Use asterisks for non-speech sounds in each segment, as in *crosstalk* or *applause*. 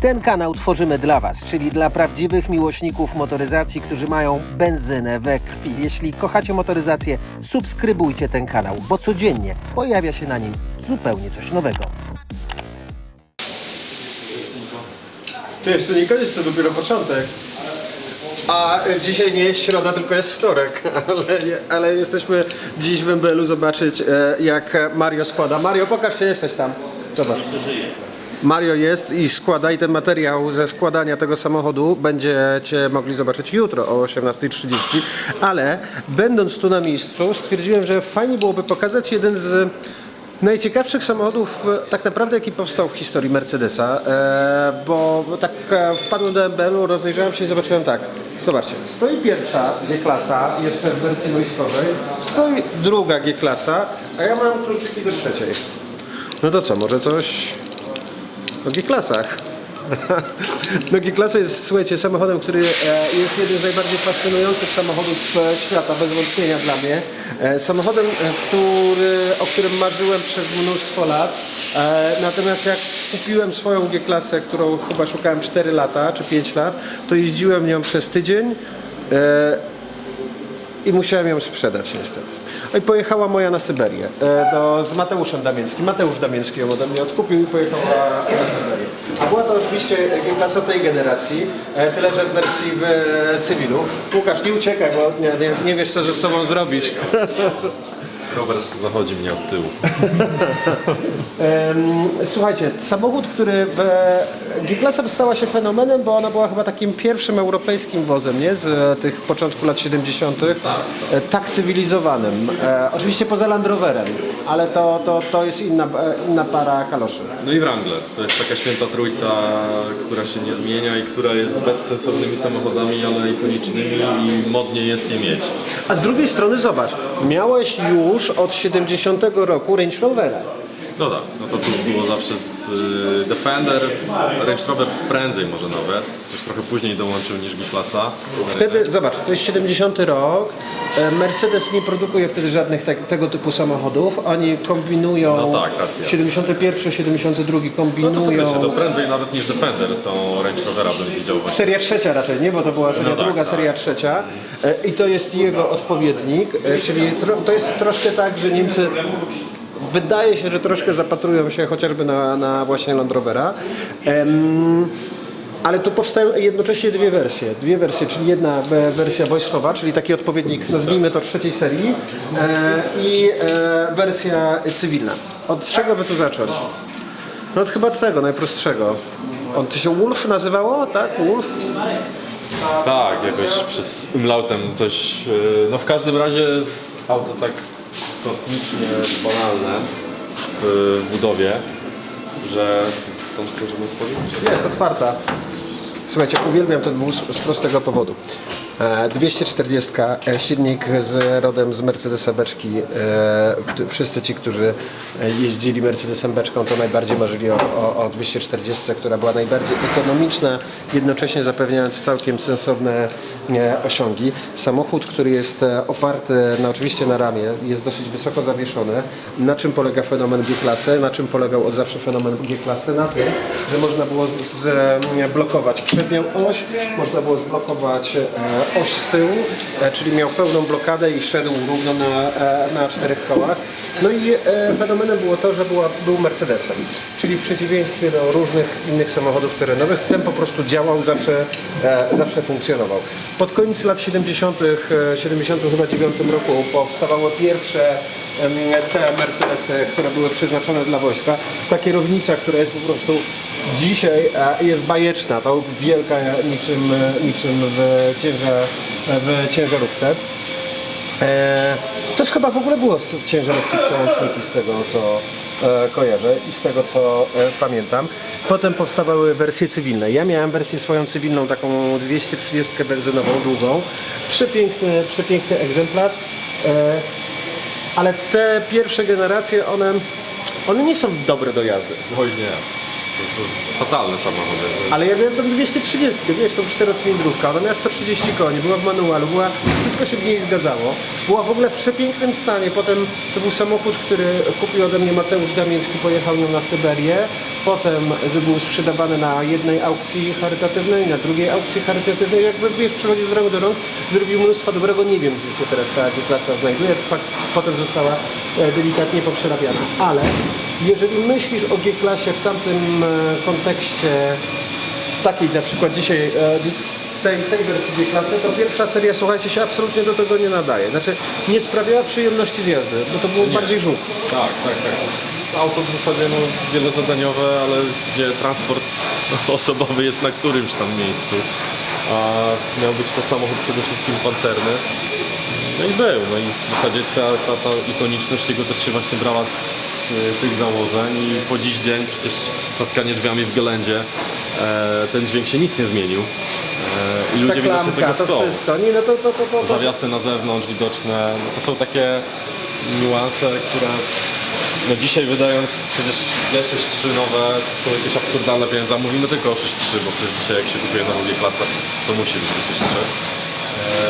Ten kanał tworzymy dla Was, czyli dla prawdziwych miłośników motoryzacji, którzy mają benzynę we krwi. Jeśli kochacie motoryzację, subskrybujcie ten kanał, bo codziennie pojawia się na nim zupełnie coś nowego. To jeszcze nie koniec, to dopiero początek. A dzisiaj nie jest środa, tylko jest wtorek, *laughs* ale, ale jesteśmy dziś w MBL-u zobaczyć e, jak Mario składa. Mario, pokaż się, jesteś tam. Zobacz. Mario jest i składa ten materiał ze składania tego samochodu. Będziecie mogli zobaczyć jutro o 18.30, ale będąc tu na miejscu stwierdziłem, że fajnie byłoby pokazać jeden z najciekawszych samochodów e, tak naprawdę jaki powstał w historii Mercedesa, e, bo bo tak e, wpadłem do MBL-u, rozejrzałem się i zobaczyłem tak, zobaczcie, stoi pierwsza G-klasa jeszcze w wersji wojskowej, stoi druga G-klasa, a ja mam kluczyki do trzeciej. No to co, może coś o G-klasach. No G-klasa jest, słuchajcie, samochodem, który e, jest jednym z najbardziej fascynujących samochodów e, świata, bez wątpienia dla mnie. E, Samochodem, który, o którym marzyłem przez mnóstwo lat. Natomiast jak kupiłem swoją G-klasę, którą chyba szukałem 4 lata czy 5 lat, to jeździłem nią przez tydzień. i musiałem ją sprzedać niestety. No i pojechała moja na Syberię e, do, z Mateuszem Damięckim. Mateusz Damięcki ją ode mnie odkupił i pojechała na Syberię. A była to oczywiście G-klasa tej generacji, e, tyle że w wersji w e, cywilu. Łukasz, nie uciekaj, bo nie, nie, nie wiesz co ze sobą zrobić. *laughs* Robert zachodzi mnie od tyłu. *laughs* Słuchajcie, samochód, który w G-klasa stała się fenomenem, bo ona była chyba takim pierwszym europejskim wozem, nie? Z e, tych początku lat 70. e, tak cywilizowanym. E, oczywiście poza Land Roverem, ale to, to, to jest inna, inna para kaloszy. No i Wrangler. To jest taka święta trójca, która się nie zmienia i która jest bezsensownymi samochodami, ale ikonicznymi i modnie jest je mieć. A z drugiej strony zobacz, miałeś już od 70 roku Range Rovera. No tak, no to tu było zawsze z y, Defender, Range Rover prędzej może nawet, już trochę później dołączył niż G-klasa. Wtedy, zobacz, to jest 70 rok. e, Mercedes nie produkuje wtedy żadnych te, tego typu samochodów. Oni kombinują. No tak, racja. 71, 72 No to kombinują. faktycznie, to prędzej nawet niż Defender, to Range Rovera bym widział właśnie. Seria trzecia raczej, nie? Bo to była seria No tak, druga, tak. seria trzecia. E, I to jest jego odpowiednik. e, Czyli tro, to jest troszkę tak, że Niemcy. Wydaje się, że troszkę zapatrują się chociażby na, na właśnie Land Rovera. Ale tu powstają jednocześnie dwie wersje. Dwie wersje, czyli jedna e, wersja wojskowa, czyli taki odpowiednik, nazwijmy to trzeciej serii, e, i e, wersja cywilna. Od czego by tu zacząć? No od chyba tego, najprostszego. On to się Wolf nazywało, tak? Wolf? Tak, jakoś przez umlautem coś, y, no w każdym razie auto tak kosmicznie banalne w budowie, że stąd możemy odpowiedzieć. Jest otwarta. Słuchajcie, uwielbiam ten wóz z prostego powodu. E, 240, e, silnik z rodem z Mercedesa beczki. E, Wszyscy ci, którzy e, jeździli Mercedesem beczką, to najbardziej marzyli o, o, o 240, która była najbardziej ekonomiczna, jednocześnie zapewniając całkiem sensowne e, osiągi. Samochód, który jest e, oparty na, oczywiście na ramię, jest dosyć wysoko zawieszony. Na czym polega fenomen G-klasy? Na czym polegał od zawsze fenomen G-klasy? Na tym, że można było z, z, e, blokować przednią oś, można było zblokować e, oś z tyłu, e, czyli miał pełną blokadę i szedł równo na, e, na czterech kołach. No i e, fenomenem było to, że była, był Mercedesem, czyli w przeciwieństwie do różnych innych samochodów terenowych, ten po prostu działał, zawsze, zawsze funkcjonował. Pod koniec lat 70., e, 79 roku powstawały pierwsze te Mercedesy, które były przeznaczone dla wojska. Ta kierownica, która jest po prostu dzisiaj e, jest bajeczna, to wielka niczym, e, niczym w, ciężar, w ciężarówce. E, też chyba w ogóle było z ciężarówki przełączniki z tego co e, kojarzę i z tego co e, pamiętam. Potem powstawały wersje cywilne. Ja miałem wersję swoją cywilną, taką 230 benzynową, długą. Przepiękny, przepiękny egzemplarz. E, ale te pierwsze generacje, one, one nie są dobre do jazdy. Oj nie. Fatalne samochody. Ale ja miałem tą 230, wiesz, tą czterocylindrówkę, ona miała 130 koni, była w manualu, była, wszystko się w niej zgadzało. Była w ogóle w przepięknym stanie, potem to był samochód, który kupił ode mnie Mateusz Damiński, pojechał nią na Syberię, potem był sprzedawany na jednej aukcji charytatywnej, na drugiej aukcji charytatywnej, jakby wiesz, przechodził z rąk do rąk, zrobił mnóstwo dobrego, nie wiem, gdzie się teraz ta klasa znajduje, fakt, potem została e, delikatnie poprzerabiana, ale jeżeli myślisz o G-klasie w tamtym e, kontekście takiej na przykład dzisiaj e, tej, tej wersji G-klasy, to pierwsza seria, słuchajcie, się absolutnie do tego nie nadaje. Znaczy nie sprawiała przyjemności z jazdy, bo to było bardziej żółk. Tak, tak, tak. Auto w zasadzie no, wielozadaniowe, ale gdzie transport *laughs* osobowy jest na którymś tam miejscu. A miał być to samochód przede wszystkim pancerny. No i był. No i w zasadzie ta, ta, ta ikoniczność jego też się właśnie brała z y, tych założeń i po dziś dzień przecież trzaskanie drzwiami w Gelendzie e, ten dźwięk się nic nie zmienił. E, I ludzie Ta widocznie klamka, tego to chcą. wszystko. Nie, no to, to, to, to, to, zawiasy na zewnątrz widoczne. No to są takie niuanse, które no dzisiaj wydając przecież G63 nowe to są jakieś absurdalne pieniądze, mówimy tylko o 6.3, bo przecież dzisiaj jak się kupuje nową G-klasę, to musi być G63.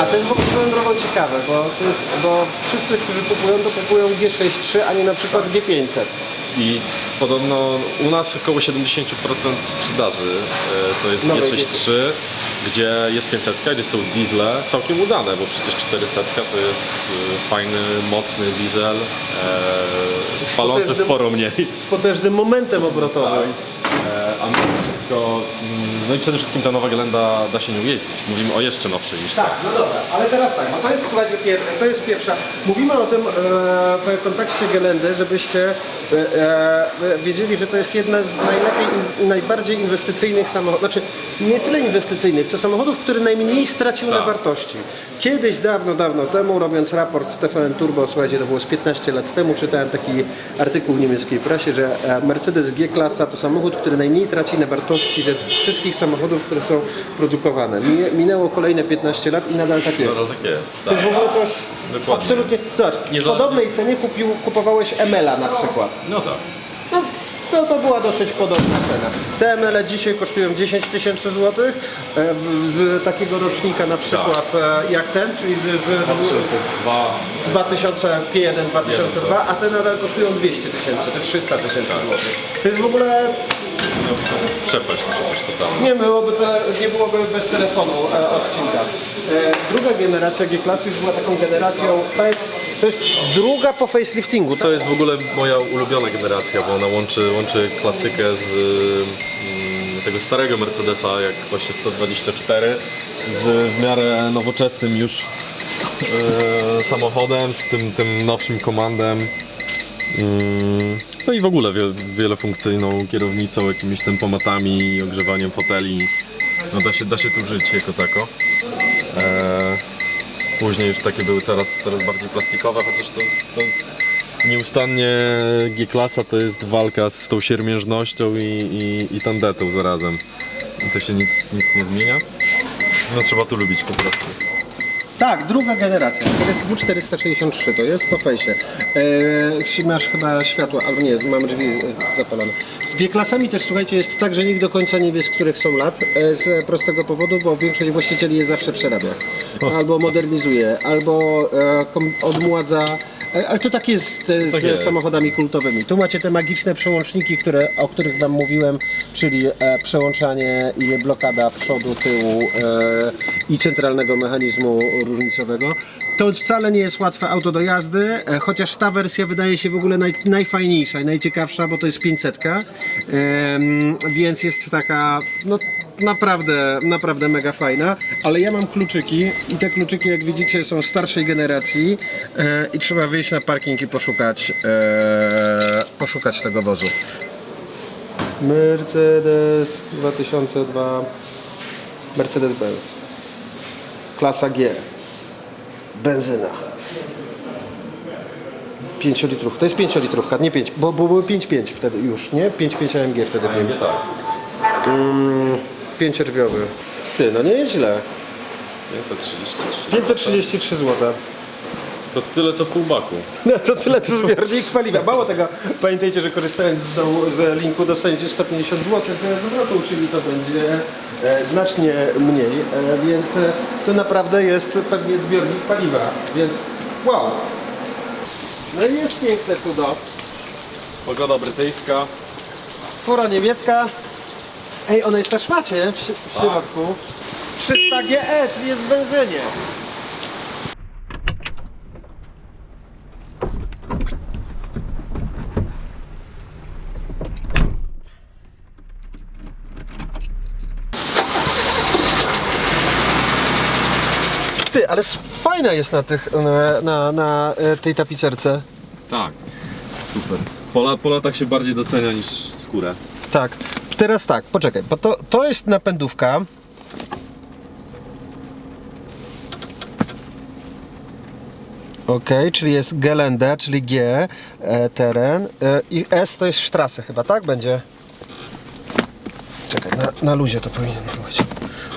A to jest w ogóle swoją drogą ciekawe, bo, to jest, bo wszyscy, którzy kupują, to kupują G63, a nie na przykład G500. I podobno u nas około 70% sprzedaży e, to jest Nowej G63, gdzie jest 500, gdzie są diesle, całkiem udane, bo przecież 400 to jest e, fajny, mocny diesel, e, palący Potężny- sporo mniej. Potężnym momentem obrotowym. E, A mimo wszystko, no i przede wszystkim ta nowa Gelenda da się nią jeździć. Mówimy o jeszcze nowszej niż ta. Tak, no dobra, ale teraz tak, bo to jest, słuchajcie, pier, to jest pierwsza. Mówimy o tym e, w kontekście Gelendy, żebyście e, e, wiedzieli, że to jest jedna z najlepiej i najbardziej inwestycyjnych samochodów, znaczy nie tyle inwestycyjnych, co samochodów, który najmniej stracił na Tak. wartości. Kiedyś, dawno, dawno temu, robiąc raport TVN Turbo, słuchajcie, to było z 15 lat temu, czytałem taki artykuł w niemieckiej prasie, że e, Mercedes G-klasa to samochód, który najmniej traci na wartości ze wszystkich samochodów, które są produkowane. Minęło kolejne 15 lat i nadal tak jest. No tak jest. To jest w ogóle coś Dokładnie. absolutnie... Zobacz, w Niezależnie- podobnej cenie kupił, kupowałeś Emela na przykład. No tak. No, to, to była dosyć podobna cena. Te ML dzisiaj kosztują 10 tysięcy złotych e, w- z takiego rocznika na przykład e, jak ten, czyli z, z 2002. 2001, 2002, a te nadal kosztują 200 tysięcy, te 300 tysięcy złotych. To jest w ogóle, Przepaść, przepaść totalna. nie byłoby, to, nie byłoby bez telefonu e, odcinka. E, druga generacja G-Class już była taką generacją, to jest, to jest druga po faceliftingu. To jest w ogóle moja ulubiona generacja, bo ona łączy, łączy klasykę z mm, tego starego Mercedesa, jak właśnie 124, z w miarę nowoczesnym już e, samochodem, z tym, tym nowszym komandem. Mm, No i w ogóle wie, wielofunkcyjną kierownicą, jakimiś tempomatami, ogrzewaniem foteli. No da się, da się tu żyć jako tako. E, Później już takie były coraz, coraz bardziej plastikowe, chociaż to to jest nieustannie G-klasa to jest walka z tą siermiężnością i, i, i tandetą zarazem. I to się nic, nic nie zmienia. No trzeba to lubić po prostu. Tak, druga generacja. To jest W463, to jest po fejsie. Eee, masz chyba światło, albo nie, mamy drzwi zapalone. Z G-klasami też, słuchajcie, jest tak, że nikt do końca nie wie, z których są lat, e, z prostego powodu, bo większość właścicieli je zawsze przerabia. Albo modernizuje, albo e, odmładza. E, Ale to tak jest e, z Tak jest. samochodami kultowymi. Tu macie te magiczne przełączniki, które, o których Wam mówiłem, czyli e, przełączanie i blokada przodu, tyłu e, i centralnego mechanizmu różnicowego. To wcale nie jest łatwe auto do jazdy, e, chociaż ta wersja wydaje się w ogóle naj, najfajniejsza i najciekawsza, bo to jest 500, em, więc jest taka, no naprawdę, naprawdę mega fajna, ale ja mam kluczyki i te kluczyki jak widzicie są starszej generacji e, i trzeba wyjść na parking i poszukać, e, poszukać tego wozu. Mercedes 2002 Mercedes-Benz klasa G benzyna 5 litrów, to jest 5 litrówka, nie 5, bo, bo były 5,5 wtedy już, nie? 5,5 AMG wtedy były. Nie pięciorwiowy. Ty, no nie jest źle. 533. 533 zł. To tyle co pół baku. No to tyle co zbiornik paliwa. Mało tego, pamiętajcie, że korzystając z, dołu- z linku dostaniecie 150 zł zwrotu, czyli to będzie e, znacznie mniej, e, więc e, to naprawdę jest pewnie zbiornik paliwa, więc wow. No i jest piękne cudo. Pogoda brytyjska. Fura niemiecka. Ej, ona jest na szmacie w, si- w środku. 300 GE, czyli jest w benzynie. Ty, ale s- fajna jest na, tych, na, na, na e, tej tapicerce. Tak. Super. Po, la, po latach się bardziej docenia niż skórę. Tak. Teraz tak, poczekaj, bo to, to jest napędówka. Ok, czyli jest Gelände, czyli G, e, teren. E, I S to jest Strasse chyba, tak? Będzie. Czekaj, na, na luzie to powinien być.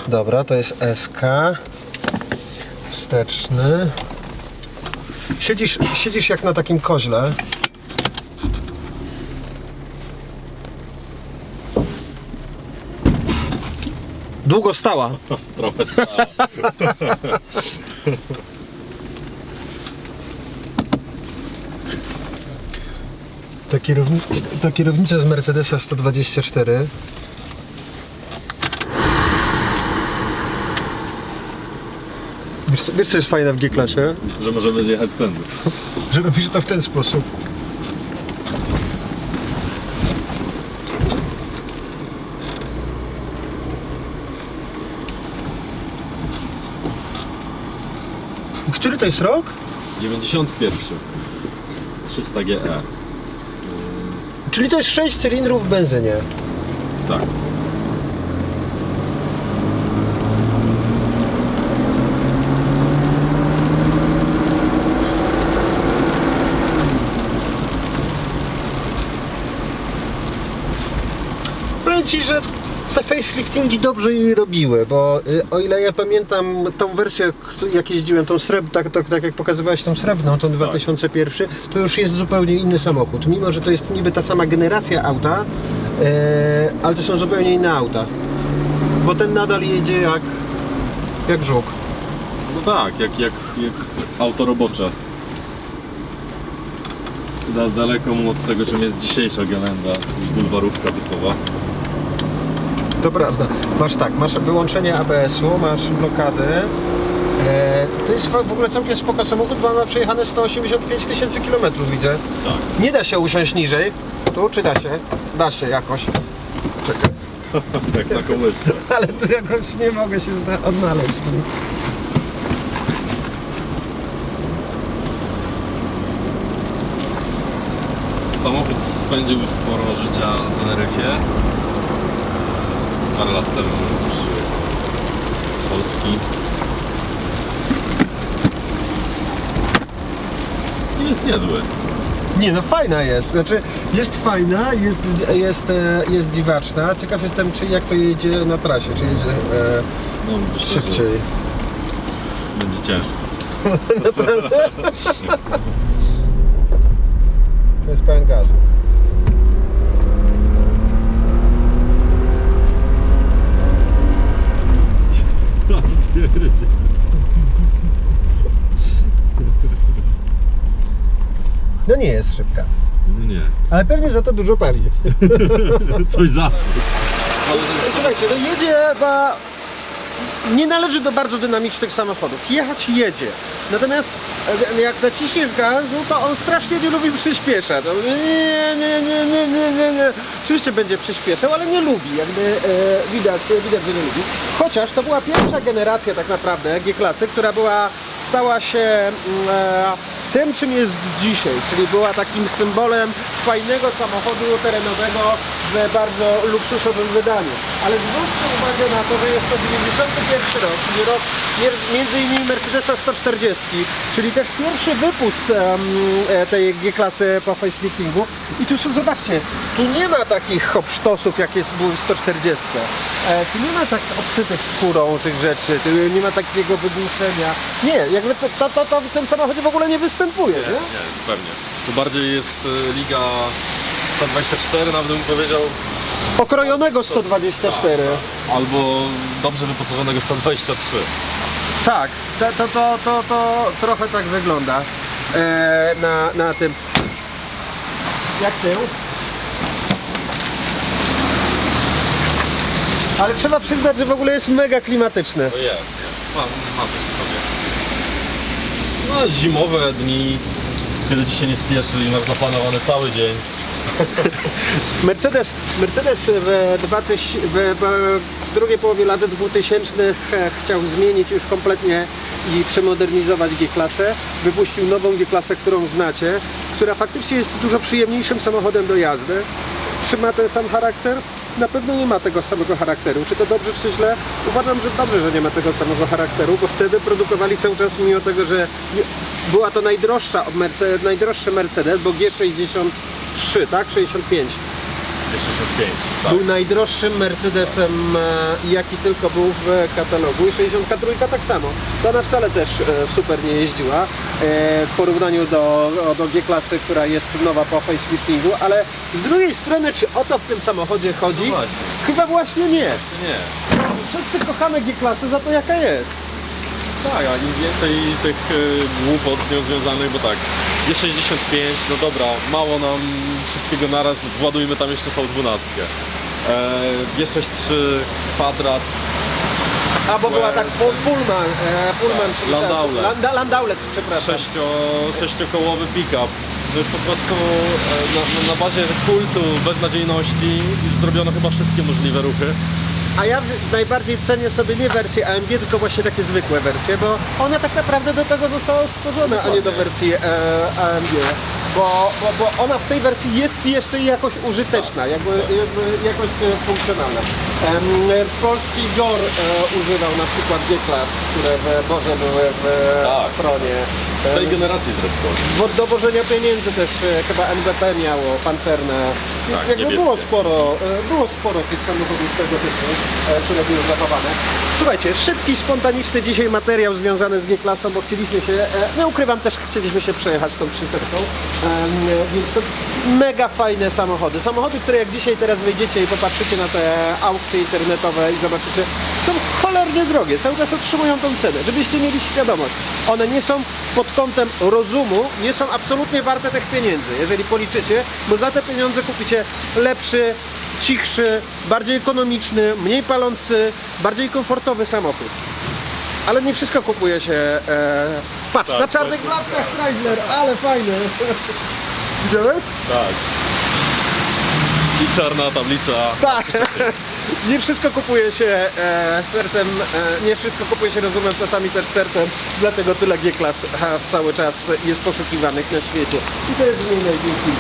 Dobra, to jest SK. Wsteczny. Siedzisz, siedzisz jak na takim koźle. Długo stała. *laughs* Trochę stała. *laughs* Ta, kierowni ta kierownica z Mercedesa 124 Wiesz, co- wiesz co jest fajne w G-klasie? że możemy zjechać tędy. Że robisz to w ten sposób. Który to jest rok? 91. 300 GE. Czyli to jest 6 cylindrów w benzynie. Tak. Powiem Ci, że te faceliftingi dobrze jej robiły, bo y, o ile ja pamiętam tą wersję, jak jeździłem, tą sreb, tak, tak, tak jak pokazywałeś tą srebrną, tą 2001, to już jest zupełnie inny samochód. Mimo, że to jest niby ta sama generacja auta, e, ale to są zupełnie inne auta. Bo ten nadal jedzie jak, jak żuk. No tak, jak, jak, jak auto robocze. Da, daleko mu od tego, czym jest dzisiejsza Gelenda, bulwarówka typowa. To prawda. Masz tak, masz wyłączenie ABS-u, masz blokady. E, to jest w ogóle całkiem spoko samochód, bo on ma przejechane 185 tysięcy kilometrów, widzę. Tak. Nie da się usiąść niżej. Tu czy da się? Da się jakoś. Czekaj. *laughs* Jak na kołysce. *laughs* Ale tu jakoś nie mogę się zna- odnaleźć. Samochód spędził sporo życia na Teneryfie. Parę lat temu przyjechał do Polski. I jest niezły. Nie, no fajna jest. Znaczy, jest fajna, jest, jest, e, jest dziwaczna. Ciekaw jestem, czy jak to jedzie na trasie, czy jedzie e, No, myślę, że szybciej. Będzie ciężko. *laughs* To jest pełen gazu. No nie jest szybka. No nie. Ale pewnie za to dużo pali. *laughs* Coś za co. Słuchajcie, no jedzie, bo nie należy do bardzo dynamicznych samochodów. Jechać jedzie. Natomiast e, jak naciśniesz gaz, no to on strasznie nie lubi *laughs* przyspieszać. On Nie, nie, nie, nie, nie, nie, nie. Oczywiście będzie przyspieszał, ale nie lubi. Jakby e, widać, widać, że nie lubi. Chociaż to była pierwsza generacja tak naprawdę G-klasy, która była, stała się mm, e, tym, czym jest dzisiaj, czyli była takim symbolem fajnego samochodu terenowego w bardzo luksusowym wydaniu. Ale zwróćcie uwagę na to, że jest to 91 rok, czyli rok między innymi Mercedesa 140, czyli też pierwszy wypust e, tej G-klasy po faceliftingu. I tu są, zobaczcie, tu nie ma takich hopsztosów, jak jest w 140. E, tu nie ma tak obszytych skórą tych rzeczy, tu nie ma takiego wygłuszenia. Nie, jakby to, to, to, to w tym samochodzie w ogóle nie występuje, nie? Nie, zupełnie. Tu bardziej jest e, liga 124, nawet bym powiedział, Okrojonego 124. albo dobrze wyposażonego 123. Tak, to, to, to, to, to trochę tak wygląda e, na, na tym. Jak tył? Ale trzeba przyznać, że w ogóle jest mega klimatyczny. To jest, nie? Ma, ma coś w sobie. No, zimowe dni, kiedy ci się nie spieszy i masz zaplanowany cały dzień. *laughs* Mercedes, Mercedes w, 2000, w, w drugiej połowie lat 2000 e, chciał zmienić już kompletnie i przemodernizować G-klasę. Wypuścił nową G-klasę, którą znacie, która faktycznie jest dużo przyjemniejszym samochodem do jazdy. Czy ma ten sam charakter? Na pewno nie ma tego samego charakteru. Czy to dobrze, czy źle? Uważam, że dobrze, że nie ma tego samego charakteru, bo wtedy produkowali cały czas, mimo tego, że była to najdroższa Mercedes, najdroższy Mercedes, bo G63, tak? 65. 65, tak. Był najdroższym Mercedesem, e, jaki tylko był w katalogu. I 63 tak samo. To ona wcale też e, super nie jeździła e, w porównaniu do, do G-klasy, która jest nowa po faceliftingu, ale z drugiej strony, czy o to w tym samochodzie chodzi? No właśnie. Chyba właśnie nie. Nie. Wszyscy kochamy G-klasę za to, jaka jest. Tak, a im więcej tych y, głupot z nią związanych, bo tak, G65, no dobra, mało nam wszystkiego naraz, władujmy tam jeszcze V12. E, G63, kwadrat, A bo była tak Pu- Pullman, e, Pullman czyli ten- Landaulet. Landa, Landaulet, przepraszam. sześcio, sześciokołowy pick-up. To już po prostu e, na- na bazie kultu, beznadziejności zrobiono chyba wszystkie możliwe ruchy. A ja najbardziej cenię sobie nie wersję AMG, tylko właśnie takie zwykłe wersje, bo ona tak naprawdę do tego została stworzona, a nie do wersji e, AMG. Bo, bo, bo ona w tej wersji jest jeszcze jakoś użyteczna, jakby, jakby jakoś e, funkcjonalna. Em, e, polski GOR e, używał na przykład G-Class, które w Boże były w Tak. Pronie. W tej Em, generacji zresztą. w dowożenia pieniędzy też e, chyba NBP miało, pancerne. Tak, Jakby niebieskie. było sporo, e, było sporo tych samochodów tego typu, e, które były zachowane. Słuchajcie, szybki, spontaniczny dzisiaj materiał związany z G-klasą, bo chcieliśmy się, e, nie ukrywam, też chcieliśmy się przejechać tą 300. Więc to mega fajne samochody. Samochody, które jak dzisiaj teraz wejdziecie i popatrzycie na te aukcje internetowe i zobaczycie, są cholernie drogie, cały czas otrzymują tą cenę, żebyście mieli świadomość. One nie są pod kątem rozumu, nie są absolutnie warte tych pieniędzy, jeżeli policzycie, bo za te pieniądze kupicie lepszy, cichszy, bardziej ekonomiczny, mniej palący, bardziej komfortowy samochód. Ale nie wszystko kupuje się. E... Patrz, Tak, na czarnych właśnie. blaskach Chrysler, ale fajny. *laughs* Widziałeś? Tak. I czarna tablica. Tak. *laughs* Nie wszystko kupuje się e, sercem, e, nie wszystko kupuje się rozumem, czasami też sercem, dlatego tyle G-klas e, cały czas jest poszukiwanych na świecie. I to jest mniej najwięcej.